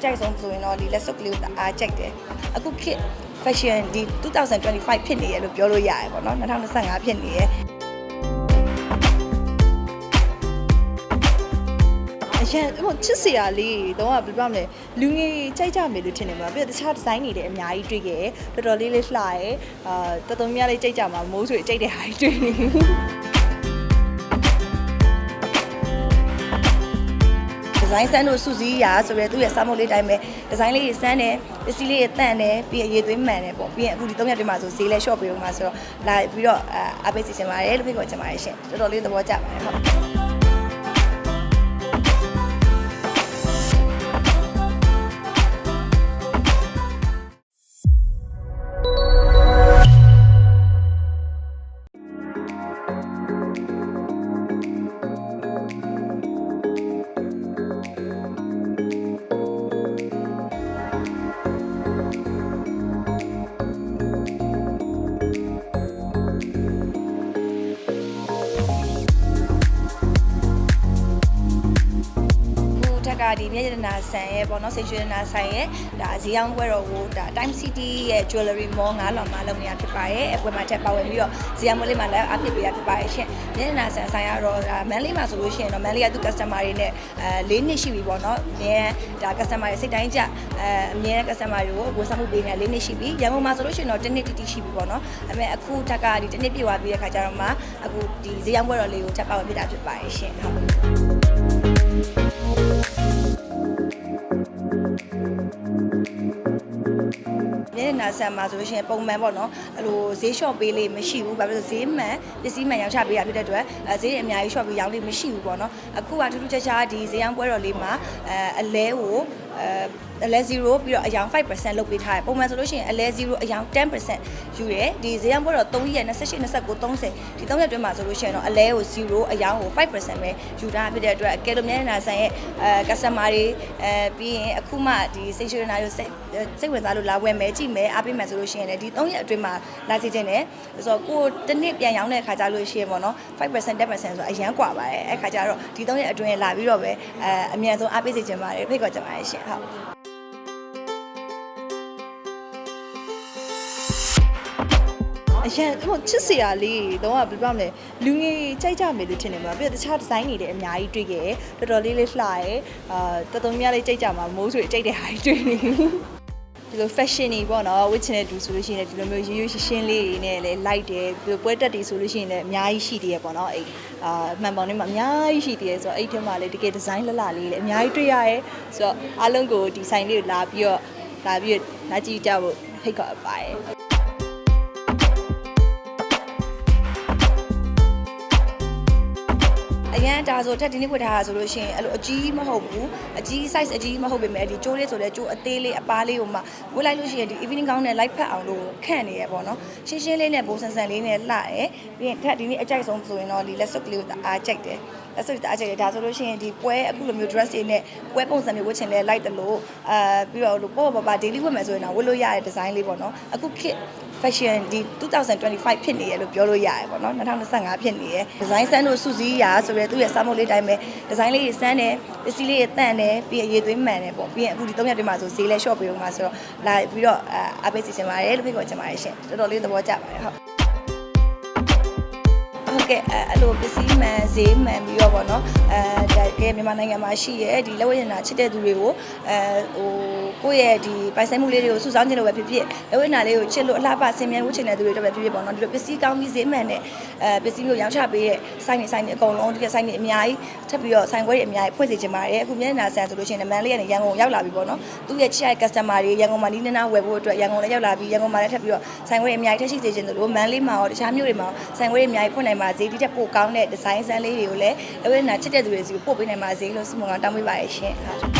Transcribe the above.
အကြိုက်ဆုံးဆိုရင်တော့ဒီလက်စွပ်ကလေးကိုအားကြိုက်တယ်အခုခေတ် fashion ဒီ2025ဖြစ်နေရလို့ပြောလို့ရတယ်ပေါ့နော်2025ဖြစ်နေရအရင်ဟိုချစ်စရာလေးတော့ဘယ်လိုပြောမလဲလူငယ်ကြိုက်ကြမယ်လို့ထင်နေမှာပြီးတော့တခြားဒီဇိုင်းတွေလည်းအများကြီးတွေ့ခဲ့တယ်တော်တော်လေးလေးလှရဲအာတော်တော်များလေးကြိုက်ကြမှာမိုးဆိုကြိုက်တဲ့ဟာတွေတွေ့နေ ဇိုင်းစမ်းတို့စူစီးရာဆိုရဲသူ့ရဲ့စာမုတ်လေးတိုင်းပဲဒီဇိုင်းလေးတွေစမ်းတယ်ပစ္စည်းလေးတွေတန့်တယ်ပြီးရင်အရေးသွေးမှန်တယ်ပေါ့ပြီးရင်အခုဒီ၃ရက်တွင်းမှာဆိုဈေးလဲ short ပေးဦးမှာဆိုတော့လာပြီးတော့အပေးစီချင်ပါတယ်လို့ဖိတ်ခေါ်ချင်ပါတယ်ရှင်တော်တော်လေးသဘောကျပါတယ်ဟုတ် ခုထက်ကဒီမြေရတနာဆန်ရဲ့ပေါ့နော်စိတ်ရွှေရတနာဆိုင်ရဲ့ဒါဈေးအောင်ပွဲတော်ကိုဒါ Time City ရဲ့ Jewelry Mall ငါးလောင်မှာလုပ်နေတာဖြစ်ပါတယ်အပွဲမှာထက်ပါဝင်ပြီးတော့ဈေးအောင်ပွဲလေးမှာလည်းအဖြစ်ပေးရဖြစ်ပါတယ်ရှင်မြေရတနာဆန်ဆိုင်ကတော့ဒါမန်လေးမှာဆိုလို့ရှိရင်တော့မန်လေးကသူ customer တွေနဲ့အဲ၄နှစ်ရှိပြီပေါ့နော်အမြဲဒါ customer တွေစိတ်တိုင်းကြအဲအမြဲ customer တွေကိုဝန်ဆောင်မှုပေးနေ၄နှစ်ရှိပြီရန်ကုန်မှာဆိုလို့ရှိရင်တော့တစ်နှစ်တိတိရှိပြီပေါ့နော်အမေအခုထက်ကဒီတစ်နှစ်ပြည့်သွားပြီးတဲ့ခါကျတော့မှအခုဒီဈေးအောင်ပွဲတော်လေးကိုထပ်ပါဝင်ပြတာဖြစ်ပါတယ်ရှင်ဟုတ်မျက် နှာဆန်မှာဆိုလို့ရှိရင်ပုံမှန်ပေါ့နော်အဲ့လိုဈေးလျှော့ပေးလေးမရှိဘူးဘာဖြစ်လို့လဲဈေးမှန်ပစ္စည်းမှန်ရောင်းချပေးရဖြစ်တဲ့အတွက်အဲဈေးတွေအများကြီးလျှော့ပေးရောင်းလေးမရှိဘူးပေါ့နော်အခုကထူးထူးခြားခြားဒီဈေးရောင်းပွဲတော်လေးမှာအဲအလဲကိုအဲ အလဲ0ပြီးတော့အယောင်5%လုပ်ပေးထားတယ်ပုံမှန်ဆိုလို့ရှိရင်အလဲ0အယောင်10%ယူတယ်ဒီဈေးရောင်းပွဲတော်3ရက်28 29 30ဒီ3ရက်တွင်းမှာဆိုလို့ရှိရင်တော့အလဲကို0အယောင်ကို5%ပဲယူထားဖြစ်တဲ့အတွက်ကဲလိုမျက်နှာဆန်ရဲ့အဲ customer တွေအဲပြီးရင်အခုမှဒီစိတ်ရွှေနာတို့စိတ်စိတ်ဝင်စားလို့လာဝယ်မယ်ကြည့်မယ်အားပေးမယ်ဆိုလို့ရှိရင်လည်းဒီ3ရက်အတွင်းမှာလာစီခြင်းတယ်ဆိုတော့ကိုတစ်နှစ်ပြန်ရောင်းတဲ့ခါကျလို့ရှိရင်ပေါ့နော်5% 10%ဆိုတော့အရန်กว่าပါတယ်အဲ့ခါကျတော့ဒီ3ရက်အတွင်းလာပြီးတော့ပဲအဲအမြန်ဆုံးအားပေးစီခြင်းပါတယ်ဖိတ်ခေါ်ကြပါတယ်ရှင်ဟုတ် အရင်ဟိုချစ်စရာလေးတော့ဘယ်လိုပြောမလဲလူငယ်ကြိုက်ကြမယ်လို့ထင်နေမှာပြီးတော့တခြားဒီဇိုင်းတွေလည်းအများကြီးတွေ့ခဲ့တယ်တော်တော်လေးလေးလှရဲအာတော်တော်များလေးကြိုက်ကြမှာမိုးဆိုကြိုက်တဲ့ဟာတွေတွေ့နေဒီလို fashion တွေပေါ့နော်ဝတ်ချင်တဲ့သူဆိုလို့ရှိရင်ဒီလိုမျိုးရိုးရိုးရှင်းရှင်းလေးတွေနဲ့လည်း light တယ်ပြီးတော့ပွဲတက်တွေဆိုလို့ရှိရင်လည်းအများကြီးရှိသေးရပေါ့နော်အဲ့အာမှန်ပေါင်းထဲမှာအများကြီးရှိသေးရဆိုတော့အဲ့ထဲမှာလည်းတကယ် design လှလှလေးလည်းအများကြီးတွေ့ရရဲဆိုတော့အားလုံးကိုဒီဆိုင်လေးကိုလာပြီးတော့လာပြီးတော့လာကြည့်ကြဖို့ဖိတ်ခေါ်ပါတယ် အရန်ဒါဆိုတက်ဒီနေ့ဝတ်ထားတာဆိုလို့ရှိရင်အဲ့လိုအကြီးမဟုတ်ဘူးအကြီး size အကြီးမဟုတ်ပေမဲ့ဒီကျိုးလေးဆိုလဲကျိုးအသေးလေးအပားလေးကိုမှဝတ်လိုက်လို့ရှိရင်ဒီ evening gown နဲ့ light ဖတ်အောင်လို့ခန့်နေရပေါ့နော်ရှင်းရှင်းလေးနဲ့ဘိုးဆန်ဆန်လေးနဲ့လှတယ်ပြီးရင်ထက်ဒီနေ့အကြိုက်ဆုံးဆိုရင်တော့ဒီလက်စွပ်ကလေးကိုအားကြိုက်တယ်လက်စွပ်အားကြိုက်တယ်ဒါဆိုလို့ရှိရင်ဒီပွဲအခုလိုမျိုး dress တွေနဲ့ပွဲပုံစံမျိုးဝတ်ချင်လဲ light တယ်လို့အာပြီးတော့လို့ပေါ့ပေါ့ပါ daily ဝတ်မယ်ဆိုရင်တော့ဝတ်လို့ရတဲ့ design လေးပေါ့နော်အခုခေတ် fashion ဒီ2025ဖြစ်နေရလို့ပြောလို့ရတယ်ပေါ့နော်2025ဖြစ်နေရဒီဇိုင်းစမ်းတို့စူစီးရာဆိုရဲသူ့ရဲ့စာမုတ်လေးတိုင်းပဲဒီဇိုင်းလေးတွေစမ်းတယ်ပစ္စည်းလေးတွေတန့်တယ်ပြီးရင်အရေးသွေးမှန်တယ်ပေါ့ပြီးရင်အခုဒီ၃ရက်တွင်းမှာဆိုဈေးလဲ short ပေးဦးမှာဆိုတော့လာပြီးတော့အပေးစီချင်ပါတယ်လို့ဖိတ်ခေါ်ချင်ပါတယ်ရှင်တော်တော်လေးသဘောကျပါတယ်ဟုတ် ဟုတ်ကဲ့အဲအဲ့လိုပစ္စည်းမှန်ဈေးမှန်ပြီးတော့ဗောနော်အဲဒါကမြန်မာနိုင်ငံမှာရှိရဲဒီလက်ဝဲရနာချစ်တဲ့သူတွေကိုအဲဟိုကိုယ့်ရဲ့ဒီပိုင်ဆိုင်မှုလေးတွေကိုစုဆောင်းခြင်းလို့ပဲဖြစ်ဖြစ်လက်ဝဲနာလေးကိုချစ်လို့အလှပဆင်မြဲမှုချင်တဲ့သူတွေတော့ပဲဖြစ်ဖြစ်ဗောနော်ဒီလိုပစ္စည်းကောင်းပြီးဈေးမှန်တဲ့အဲပစ္စည်းမျိုးရောင်းချပေးတဲ့ဆိုင်တွေဆိုင်တွေအကုန်လုံးဒီဆိုင်တွေအများကြီးထပ်ပြီးတော့ဆိုင်ခွဲတွေအများကြီးဖွင့်စေချင်ပါတယ်အခုမျက်နှာဆန်ဆိုလို့ရှိရင်မန်လေးကနေရန်ကုန်ရောက်လာပြီဗောနော်သူ့ရဲ့ချစ်ရတဲ့ customer တွေရန်ကုန်မှာနီးနီးနားဝယ်ဖို့အတွက်ရန်ကုန်လည်းရောက်လာပြီးရန်ကုန်မှာလည်းထပ်ပြီးတော့ဆိုင်ခွဲတွေအများကြီးထပ်ရှိစေချင်တယ်လို့မန်လေးမှာရောတခြားမြို့တွေမှာဆိုင်ခွဲတွေအများကြီးဖွင့်နိုင်ပါစေဒီထက်ပိုကောင်းတဲ့ဒီဇိုင်းဆန်းလေးတွေကိုလည်းလက်ဝဲနာချစ်တဲ့သူတွေစီကိုပို့ပေးနိုင်ပါစေလို့ဆုမွန်ကောင်းတောင်းပေးပါရရှင်ဟုတ်